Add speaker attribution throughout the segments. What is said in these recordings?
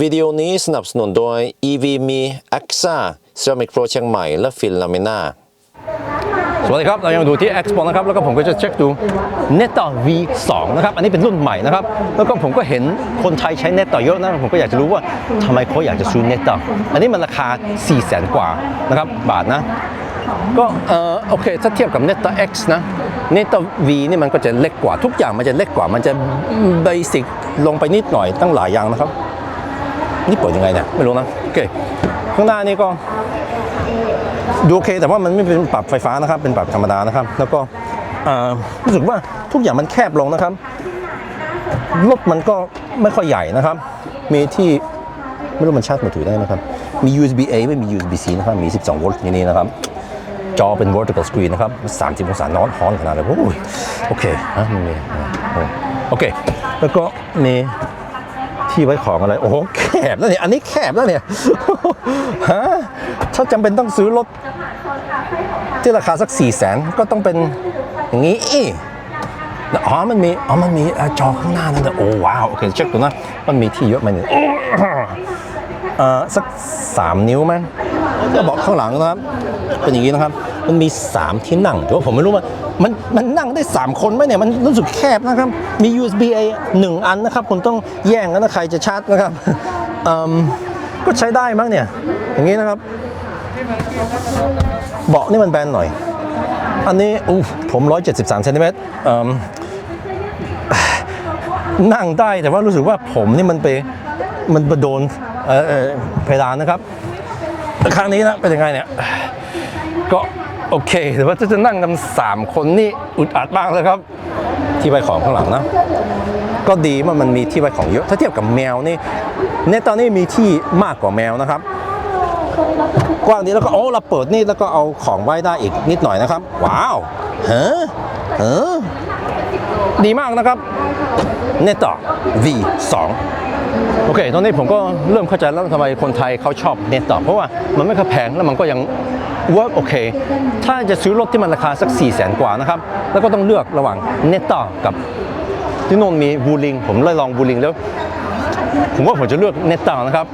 Speaker 1: วิดีโอนี้สนับสนุนโดย EV มี AXA Ceramic Pro เชียงใหม่ และฟินลามินา
Speaker 2: สวัสดีครับ เรายังดูที่ Expo นะครับ แล้วก็ผมก็จะเช็คดู Netta V2 นะครับ อันนี้เป็นรุ่นใหม่นะครับ แล้วก็ผมก็เห็นคนไทยใช้ Netta เยอะนะ ผมก็อยากจะรู้ว่าทำไมเขาอยากจะซื้อ Netta อันนี้มันราคา 4 0 0 0 0 0 กว่านะครับบาทนะก็เออโอเค ถ้าเทียบกับ Netta X นะ Netta V นี่มันก็จะเล็กกว่าทุกอย่างมันจะเล็กกว่ามันจะเบสิกลงไปนิดหน่อยตั้งหลายอย่างนะครับ นี่เปิดยังไงเนี่ยไม่รู้นะโอเคข้างหน้านี่ก็ดูโอเค แต่ว่ามันไม่เป็นปรับไฟฟ้านะครับ เป็นปรับธรรมดานะครับ แล้วก็อ่อรู้สึกว่าทุกอย่างมันแคบลงนะครับรถมันก็ไม่ค่อยใหญ่นะครับ มีที่ไม่รู้มันชาร์จมือถือได้ไหมครับ มี USB A ไม่มี USB C นะครับ มี 12 โวลต์ในนี้นะครับ จอเป็น vertical screen นะครับ 30 องศานอนฮอนขนาดเลยโอ้ยโอเคนะมีโอเค แล้วก็มี ที่ไว้ของอะไร โอ้โหแคบแล้วเนี่ย อันนี้แคบแล้วเนี่ย ฮะ ถ้าจำเป็นต้องซื้อรถที่ราคาสัก4 0 0แสนก็ต้องเป็นอย่างนี้อ๋อ มันมี อ๋อ มันมีอจอข้างหน้านั่นแต่โอ้ว้าว โอเค เช็คดูนะ มันมีที่เยอะไหมเนี่ยเอ่อสัก3นิ้วมั้งก็บอกข้างหลังนะครับ เป็นอย่างนี้นะครับ มันมี 3 ที่นั่งแต่ว่าผมไม่รู้ว่ามันมันนั่งได้ 3 คนไหมเนี่ย มันรู้สึกแคบนะครับ มี USB A 1 อันนะครับ คุณต้องแย่งกันนะใครจะชาร์จนะครับก็ใช้ได้มั้งเนี่ย อย่างนี้นะครับ เบาะนี่มันแบนหน่อย อันนี้อู้ผม 173เซนติเมตรเอิ่มนั่งได้แต่ว่ารู้สึกว่าผมนี่มันไปมันไปโดนเออเอ่อเพดานนะครับ ครั้งนี้นะเป็นยังไงเนี่ยก็ โอเคแต่ว่าจะนั่งกันสามคนนี่อึดอัดมากเลยครับ ที่ใบของข้างหลังนะก็ดีว่ามันมีที่ไว้ของเยอะ ถ้าเทียบกับแมวนี่ในตอนนี้มีที่มากกว่าแมวนะครับ กว้างนี้แล้วก็โอ้เราเปิดนี่แล้วก็เอาของไว้ได้อีกนิดหน่อยนะครับ ว้าวเฮ้อเฮ้อดีมากนะครับเนต่อ V2 โอเค ตอนนี้ผมก็เริ่มเข้าใจแล้วทำไมคนไทยเขาชอบเนต่อเพราะว่ามันไม่ค่อยแพงแล้วมันก็ยัง work โอเคถ้าจะซื้อรถที่มันราคาสัก 4 0 0แสนกว่านะครับ แล้วก็ต้องเลือกระหว่างเนต่อกับที่โน่นมีบูลิงผมเลยลองบูลิงแล้ว ผมว่าผมจะเลือกเนตตานะครับ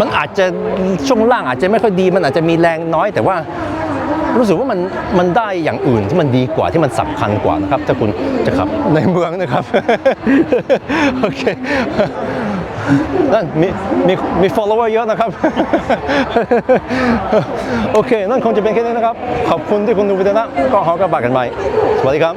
Speaker 2: มันอาจจะช่วงล่างอาจจะไม่ค่อยดี มันอาจจะมีแรงน้อย แต่ว่ารู้สึกว่ามันมันได้อย่างอื่นที่มันดีกว่าที่มันสำคัญกว่านะครับ ถ้าคุณจะขับในเมืองนะครับ โอเค นั่นมีมีมี follower เยอะนะครับ โอเค นั่นคงจะเป็นแค่นี้นะครับ ขอบคุณที่คุณดูวิดีโอนะก็ขอกลับบ้านกันใหม่สวัสดีครับ